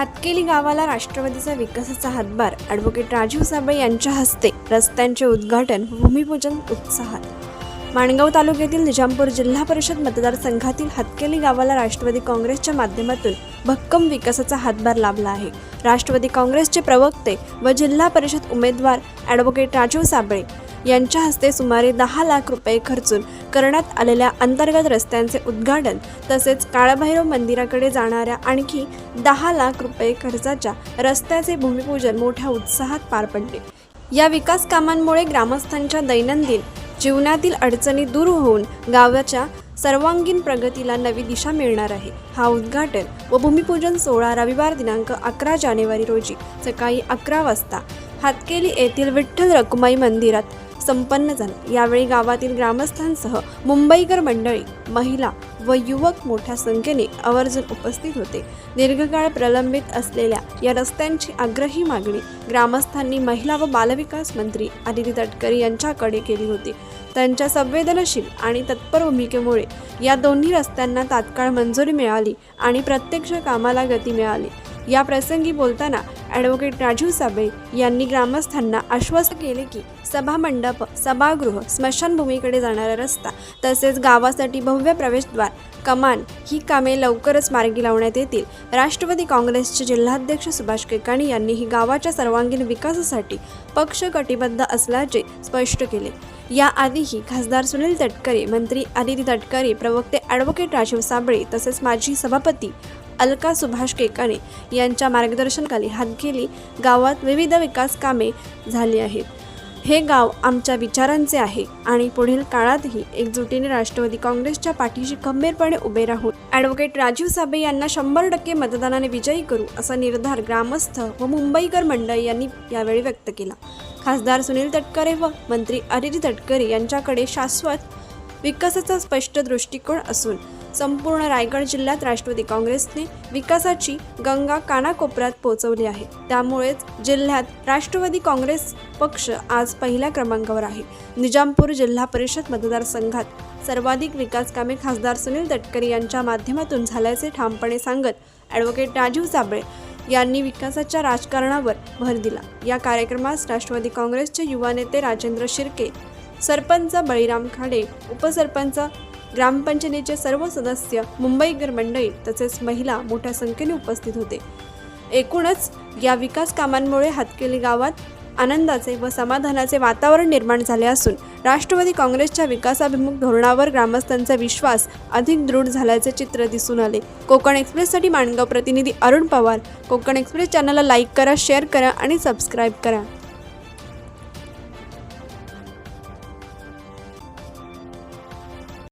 हातकेली गावाला राष्ट्रवादीचा विकासाचा हातभार. ॲडव्होकेट राजीव साबळे यांच्या हस्ते रस्त्यांचे उद्घाटन भूमिपूजन उत्साहात. माणगाव तालुक्यातील निजामपूर जिल्हा परिषद मतदारसंघातील हातकेली गावाला राष्ट्रवादी काँग्रेसच्या माध्यमातून भक्कम विकासाचा हातभार लाभला आहे. राष्ट्रवादी काँग्रेसचे प्रवक्ते व जिल्हा परिषद उमेदवार ॲडव्होकेट राजीव साबळे यांच्या हस्ते सुमारे दहा लाख रुपये खर्चून करण्यात आलेल्या अंतर्गत रस्त्यांचे उद्घाटन तसेच काळभैरव मंदिराकडे जाणाऱ्या आणखी दहा लाख रुपये खर्चाच्या रस्त्याचे भूमिपूजन मोठ्या उत्साहात पार पडले. या विकास कामांमुळे ग्रामस्थांच्या दैनंदिन जीवनातील अडचणी दूर होऊन गावाच्या सर्वांगीण प्रगतीला नवी दिशा मिळणार आहे. हा उद्घाटन व भूमिपूजन सोहळा रविवार दिनांक अकरा जानेवारी रोजी सकाळी अकरा वाजता हातकेली येथील विठ्ठल रखुमाई मंदिरात संपन्न झाला. यावेळी गावातील ग्रामस्थांसह मुंबईकर मंडळी महिला व युवक मोठ्या संख्येने आवर्जून उपस्थित होते. दीर्घकाळ प्रलंबित असलेल्या या रस्त्यांची आग्रही मागणी ग्रामस्थांनी महिला व बालविकास मंत्री आदिती तटकरे यांच्याकडे केली होती. त्यांच्या संवेदनशील आणि तत्पर भूमिकेमुळे या दोन्ही रस्त्यांना तात्काळ मंजुरी मिळाली आणि प्रत्यक्ष कामाला गती मिळाली. या प्रसंगी बोलताना ॲडव्होकेट राजीव साबळे यांनी ग्रामस्थांना आश्वस्त केले की सभामंडप सभागृह स्मशानभूमीकडे जाणारा रस्ता तसेच गावासाठी भव्य प्रवेशद्वार कमान ही कामे लवकरच मार्गी लावण्यात येतील. राष्ट्रवादी काँग्रेसचे जिल्हाध्यक्ष सुभाष केकाणी यांनी ही गावाच्या सर्वांगीण विकासासाठी पक्ष कटिबद्ध असल्याचे स्पष्ट केले. याआधीही खासदार सुनील तटकरे मंत्री आदिती तटकरे प्रवक्ते ॲडव्होकेट राजीव साबळे तसेच माजी सभापती अलका सुभाष केकाणे यांच्या मार्गदर्शनाखाली हातगेली गावात विविध विकास कामे झाली आहेत. हे गाव आमच्या विचारांचे आहे आणि पुढील काळातही एकजुटीने राष्ट्रवादी काँग्रेसच्या पाठीशी खंबीरपणे उभे राहून ॲडव्होकेट राजीव साबे यांना शंभर टक्के मतदानाने विजयी करू असा निर्धार ग्रामस्थ व मुंबईकर मंडळ यांनी यावेळी व्यक्त केला. खासदार सुनील तटकरे व मंत्री अरिजी तटकरे यांच्याकडे शाश्वत विकासाचा स्पष्ट दृष्टिकोन असून संपूर्ण रायगड जिल्ह्यात राष्ट्रवादी काँग्रेसने विकासाची गंगा कानाकोपऱ्यात पोहोचवली आहे. त्यामुळेच जिल्ह्यात राष्ट्रवादी काँग्रेस पक्ष आज पहिल्या क्रमांकावर आहे. निजामपूर जिल्हा परिषद मतदारसंघात सर्वाधिक विकास कामे खासदार सुनील तटकरे यांच्या माध्यमातून झाल्याचे ठामपणे सांगत ॲडव्होकेट राजीव साबळे यांनी विकासाच्या राजकारणावर भर दिला. या कार्यक्रमास राष्ट्रवादी काँग्रेसचे युवा नेते राजेंद्र शिर्के सरपंच बळीराम खाडे उपसरपंच ग्रामपंचायतीचे सर्व सदस्य मुंबईकर मंडळी तसेच महिला मोठ्या संख्येने उपस्थित होते. एकूणच या विकास कामांमुळे हातकेली गावात आनंदाचे व समाधानाचे वातावरण निर्माण झाले असून राष्ट्रवादी काँग्रेसच्या विकासाभिमुख धोरणावर ग्रामस्थांचा विश्वास अधिक दृढ झाल्याचे चित्र दिसून आले. कोकण एक्सप्रेससाठी माणगाव प्रतिनिधी अरुण पवार. कोकण एक्सप्रेस चॅनलला लाईक करा शेअर करा आणि सबस्क्राईब करा.